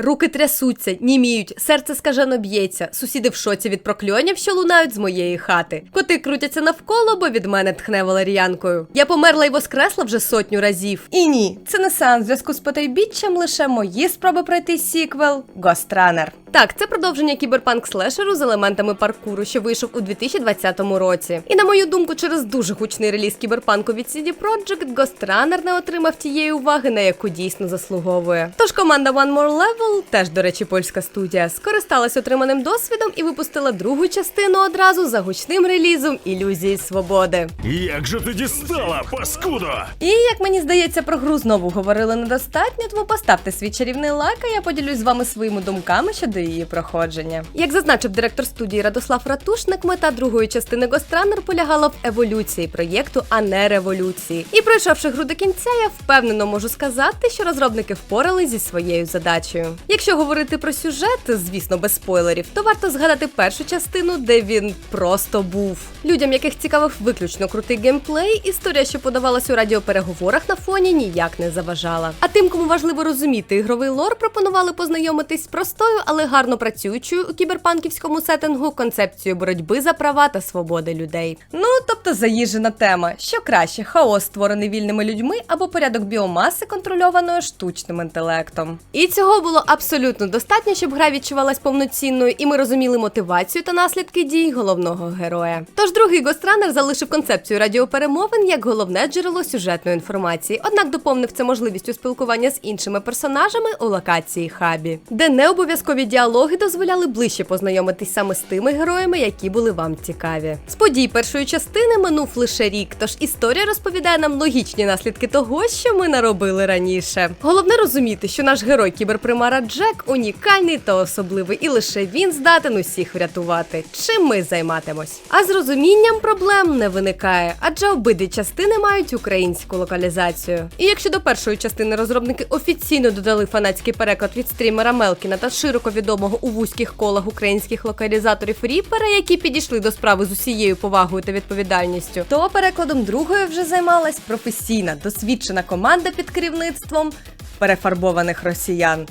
Руки трясуться, німіють, серце скажено б'ється. Сусіди в шоці від прокльонів, що лунають з моєї хати. Коти крутяться навколо, бо від мене тхне валеріанкою. Я померла і воскресла вже сотню разів. І ні, це не сеанс зв'язку з потайбіччям, лише мої спроби пройти сіквел Ghost. Так, це продовження кіберпанк слешеру з елементами паркуру, що вийшов у 2020 році. І на мою думку, через дуже гучний реліз кіберпанку від CD Projekt Ghost Runner не отримав тієї уваги, на яку дійсно заслуговує. Тож команда One More Level, теж до речі, польська студія, скористалась отриманим досвідом і випустила другу частину одразу за гучним релізом Ілюзії свободи. Як же ти дістала, паскудо? І як мені здається, про гру знову говорили недостатньо, тому поставте свій чарівний лайк, а я поділюсь з вами своїми думками щодо її проходження. Як зазначив директор студії Радослав Ратушник, мета другої частини Runner полягала в еволюції проєкту, а не революції. І пройшовши гру до кінця, я впевнено можу сказати, що розробники впорались зі своєю задачею. Якщо говорити про сюжет, звісно, без спойлерів, то варто згадати першу частину, де він просто був. Людям, яких цікавив виключно крутий геймплей, історія, що подавалась у радіопереговорах на фоні, ніяк не заважала. А тим, кому важливо розуміти ігровий лор, пропонували познайомитись з простою, але гарно працюючою у кіберпанківському сеттингу концепцією боротьби за права та свободи людей. Ну тобто заїжджена тема, що краще хаос, створений вільними людьми, або порядок біомаси, контрольованої штучним інтелектом. І цього було абсолютно достатньо, щоб гра відчувалась повноцінною, і ми розуміли мотивацію та наслідки дій головного героя. Тож другий Runner залишив концепцію радіоперемовин як головне джерело сюжетної інформації, однак доповнив це можливістю спілкування з іншими персонажами у локації хабі, де не обов'язкові діалоги дозволяли ближче познайомитись саме з тими героями, які були вам цікаві. З подій першої частини минув лише рік, тож історія розповідає нам логічні наслідки того, що ми наробили раніше. Головне розуміти, що наш герой кіберпримара Джек унікальний та особливий, і лише він здатен усіх врятувати. Чим ми займатимось? А з розумінням проблем не виникає, адже обидві частини мають українську локалізацію. І якщо до першої частини розробники офіційно додали фанатський переклад від стрімера Мелкіна та широко відомого у вузьких колах українських локалізаторів Ріпера, які підійшли до справи з усією повагою та відповідальністю, то перекладом другої вже займалась професійна, досвідчена команда під керівництвом перефарбованих росіян.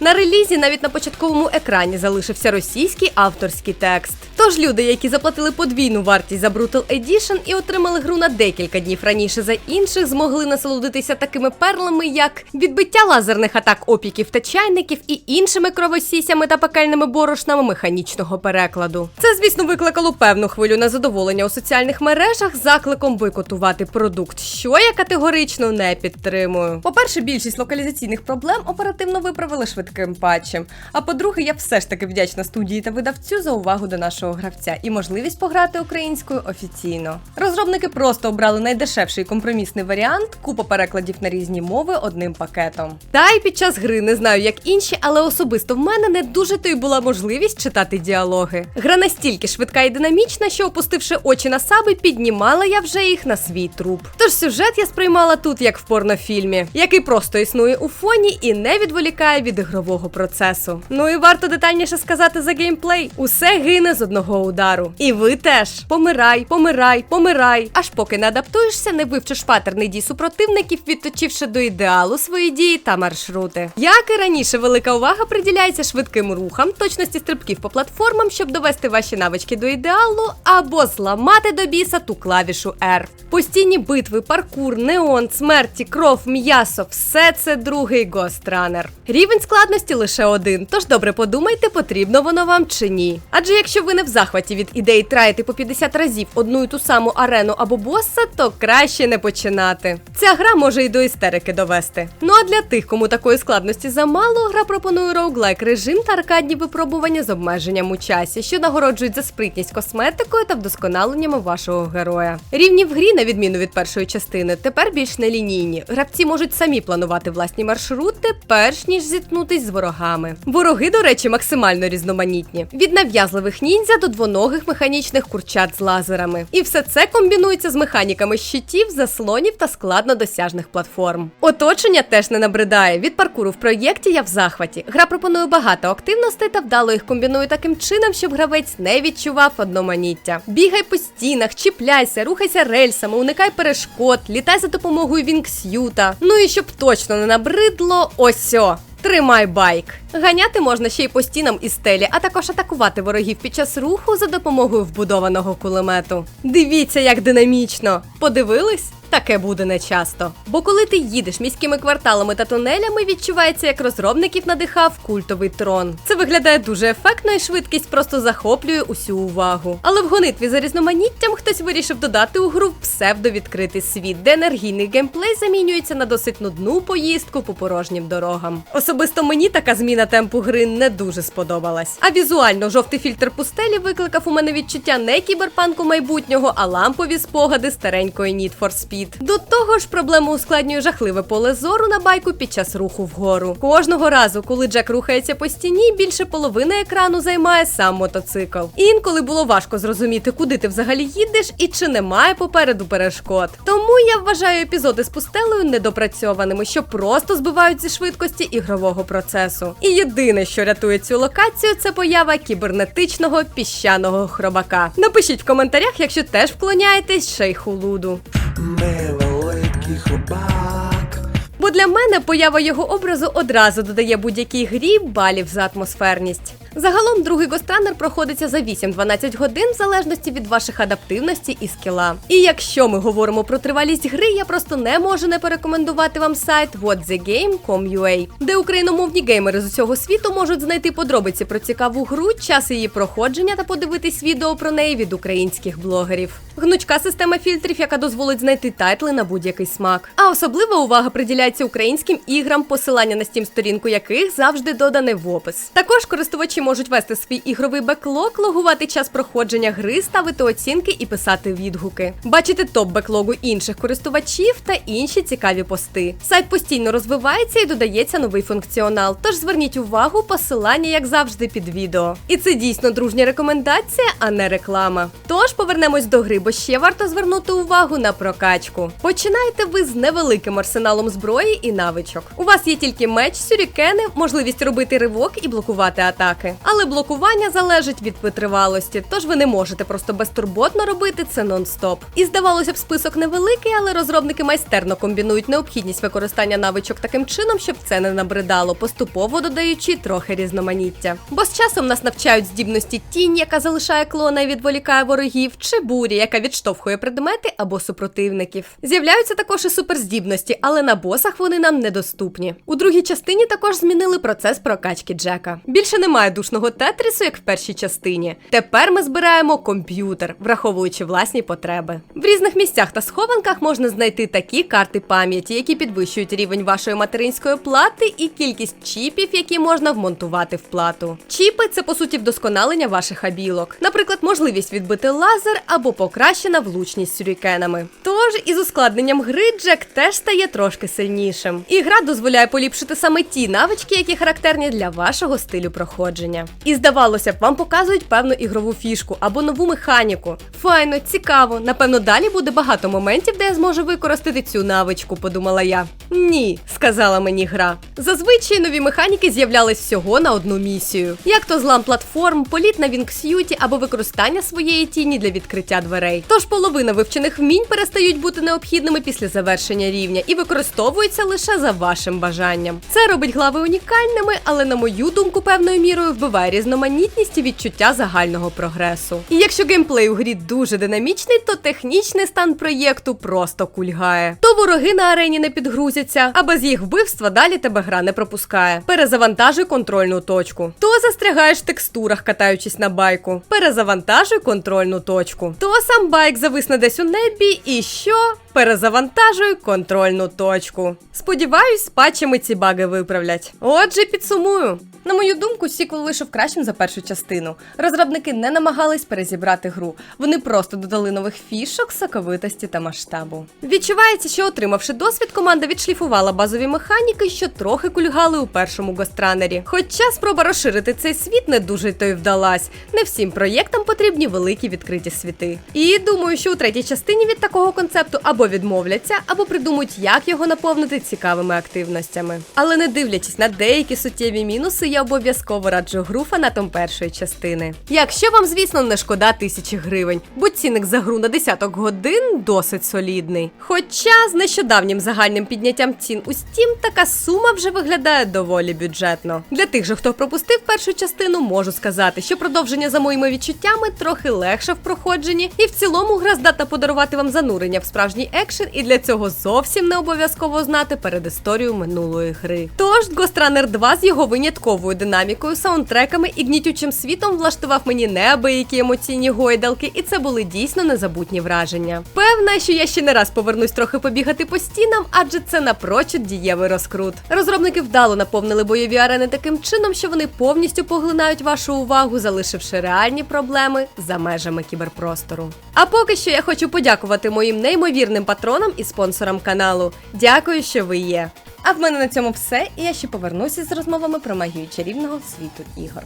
На релізі навіть на початковому екрані залишився російський авторський текст. Тож люди, які заплатили подвійну вартість за Brutal Edition і отримали гру на декілька днів раніше за інших, змогли насолодитися такими перлами, як відбиття лазерних атак опіків та чайників і іншими кровосісями та пекельними борошнами механічного перекладу. Це, звісно, викликало певну хвилю незадоволення у соціальних мережах закликом бойкотувати продукт, що я категорично не підтримую. По-перше, більшість локалізаційних проблем оперативно виправили швидким патчем. А по-друге, я все ж таки вдячна студії та видавцю за увагу до нашого гравця і можливість пограти українською офіційно. Розробники просто обрали найдешевший компромісний варіант, купа перекладів на різні мови одним пакетом. Та й під час гри не знаю, як інші, але особисто в мене не дуже то й була можливість читати діалоги. Гра настільки швидка і динамічна, що опустивши очі на саби, піднімала я вже їх на свій труп. Тож сюжет я сприймала тут як в порнофільмі, який просто існує у фоні і не відволікає від ігрового процесу. Ну і варто детальніше сказати за геймплей. Усе гине з одного удару. І ви теж помирай, помирай, помирай. Аж поки не адаптуєшся, не вивчиш паттерни дій супротивників, відточивши до ідеалу свої дії та маршрути. Як і раніше, велика увага приділяється швидким рухам, точності стрибків по платформам, щоб довести ваші навички до ідеалу, або зламати до біса ту клавішу R. Постійні битви, паркур, неон, смерті, кров, м'ясо все це другий Runner. Рівень складності лише один, тож добре подумайте, потрібно воно вам чи ні. Адже якщо ви не в захваті від ідеї траїти по 50 разів одну і ту саму арену або боса, то краще не починати. Ця гра може і до істерики довести. Ну а для тих, кому такої складності замало, гра пропонує роуглайк режим та аркадні випробування з обмеженням у часі, що нагороджують за спритність косметикою та вдосконаленнями вашого героя. Рівні в грі, на відміну від першої частини, тепер більш нелінійні. Гравці можуть самі планувати власні маршрути, перш ніж зіткнутись з ворогами. Вороги, до речі, максимально різноманітні. Від нав'язливих ніндзя до двоногих механічних курчат з лазерами. І все це комбінується з механіками щитів, заслонів та складнодосяжних платформ. Оточення теж не набридає. Від паркуру в проєкті я в захваті. Гра пропонує багато активностей та вдало їх комбінує таким чином, щоб гравець не відчував одноманіття. Бігай по стінах, чіпляйся, рухайся рельсами, уникай перешкод, літай за допомогою вінгсюта. Ну і щоб точно не набридло, осьо. Тримай байк. Ганяти можна ще й по стінам і стелі, а також атакувати ворогів під час руху за допомогою вбудованого кулемету. Дивіться, як динамічно! Подивились? Таке буде нечасто. Бо коли ти їдеш міськими кварталами та тунелями, відчувається, як розробників надихав культовий трон. Це виглядає дуже ефектно, і швидкість просто захоплює усю увагу. Але в гонитві за різноманіттям хтось вирішив додати у гру псевдовідкритий світ, де енергійний геймплей замінюється на досить нудну поїздку по порожнім дорогам. Особисто мені така зміна темпу гри не дуже сподобалась. А візуально жовтий фільтр пустелі викликав у мене відчуття не кіберпанку майбутнього, а лампові спогади старенької Need for Speed. До того ж, проблему ускладнює жахливе поле зору на байку під час руху вгору. Кожного разу, коли Джек рухається по стіні, більше половини екрану займає сам мотоцикл. Інколи було важко зрозуміти, куди ти взагалі їдеш і чи немає попереду перешкод. Тому я вважаю епізоди з пустелею недопрацьованими, що просто збивають зі швидкості ігрового процесу. І єдине, що рятує цю локацію, це поява кібернетичного піщаного хробака. Напишіть в коментарях, якщо теж вклоняєтесь шейху Луду. Невеликий хробак. Бо для мене поява його образу одразу додає будь-якій грі балів за атмосферність. Загалом другий гостранер проходиться за 8-12 годин в залежності від ваших адаптивності і скіла. І якщо ми говоримо про тривалість гри, я просто не можу не порекомендувати вам сайт whatthegame.com.ua, де україномовні геймери з усього світу можуть знайти подробиці про цікаву гру, час її проходження та подивитись відео про неї від українських блогерів. Гнучка система фільтрів, яка дозволить знайти тайтли на будь-який смак. А особлива увага приділяється українським іграм, посилання на стім сторінку яких завжди додане в опис. Також користувачі можуть вести свій ігровий беклог, логувати час проходження гри, ставити оцінки і писати відгуки, бачити топ беклогу інших користувачів та інші цікаві пости. Сайт постійно розвивається і додається новий функціонал. Тож зверніть увагу, посилання, як завжди, під відео. І це дійсно дружня рекомендація, а не реклама. Тож повернемось до гри, бо ще варто звернути увагу на прокачку. Починаєте ви з невеликим арсеналом зброї і навичок. У вас є тільки меч, сюрікени, можливість робити ривок і блокувати атаки. Але блокування залежить від витривалості, тож ви не можете просто безтурботно робити це нон-стоп. І здавалося б, список невеликий, але розробники майстерно комбінують необхідність використання навичок таким чином, щоб це не набридало, поступово додаючи трохи різноманіття. Бо з часом нас навчають здібності тінь, яка залишає клона і відволікає ворогів, чи бурі, яка відштовхує предмети або супротивників. З'являються також і суперздібності, але на босах вони нам недоступні. У другій частині також змінили процес прокачки Джека. Більше немає душного тетрісу, як в першій частині. Тепер ми збираємо комп'ютер, враховуючи власні потреби. В різних місцях та схованках можна знайти такі карти пам'яті, які підвищують рівень вашої материнської плати і кількість чіпів, які можна вмонтувати в плату. Чіпи це по суті вдосконалення ваших абілок, наприклад, можливість відбити лазер або покращена влучність сюрікенами. Тож із ускладненням гри Джек теж стає трошки сильнішим. І гра дозволяє поліпшити саме ті навички, які характерні для вашого стилю проходження. І здавалося б, вам показують певну ігрову фішку або нову механіку. Файно, цікаво. Напевно, далі буде багато моментів, де я зможу використати цю навичку, подумала я. Ні, сказала мені гра. Зазвичай нові механіки з'являлись всього на одну місію, як то злам платформ, політ на вінгсюті або використання своєї тіні для відкриття дверей. Тож половина вивчених вмінь перестають бути необхідними після завершення рівня і використовуються лише за вашим бажанням. Це робить глави унікальними, але на мою думку, певною мірою вбиває різноманітність і відчуття загального прогресу. І якщо геймплей у грі дуже динамічний, то технічний стан проєкту просто кульгає. То вороги на арені не підгрузяться, а без їх вбивства далі тебе гра не пропускає. Перезавантажуй контрольну точку. То застрягаєш в текстурах, катаючись на байку. Перезавантажуй контрольну точку. То сам байк зависне десь у небі, і що? Перезавантажую контрольну точку. Сподіваюсь, патчами ці баги виправлять. Отже, підсумую. На мою думку, сіквел вийшов кращим за першу частину. Розробники не намагались перезібрати гру. Вони просто додали нових фішок, соковитості та масштабу. Відчувається, що отримавши досвід, команда відшліфувала базові механіки, що трохи кульгали у першому гостранері. Хоча спроба розширити цей світ не дуже то й вдалась. Не всім проєктам потрібні великі відкриті світи. І думаю, що у третій частині від такого концепту або відмовляться, або придумають, як його наповнити цікавими активностями. Але не дивлячись на деякі суттєві мінуси, я обов'язково раджу гру фанатом першої частини. Якщо вам, звісно, не шкода тисячі гривень, бо цінник за гру на десяток годин досить солідний. Хоча з нещодавнім загальним підняттям цін у Steam така сума вже виглядає доволі бюджетно. Для тих же, хто пропустив першу частину, можу сказати, що продовження за моїми відчуттями трохи легше в проходженні, і в цілому гра здатна подарувати вам занурення в справжній екшен, і для цього зовсім не обов'язково знати передісторію минулої гри. Тож Ghost Runner 2 з його винятковою динамікою, саундтреками і гнітючим світом влаштував мені неабиякі емоційні гойдалки, і це були дійсно незабутні враження. Певна, що я ще не раз повернусь трохи побігати по стінам, адже це напрочуд дієвий розкрут. Розробники вдало наповнили бойові арени таким чином, що вони повністю поглинають вашу увагу, залишивши реальні проблеми за межами кіберпростору. А поки що я хочу подякувати моїм неймовірним патронам і спонсором каналу. Дякую, що ви є. А в мене на цьому все, і я ще повернуся з розмовами про магію чарівного світу ігор.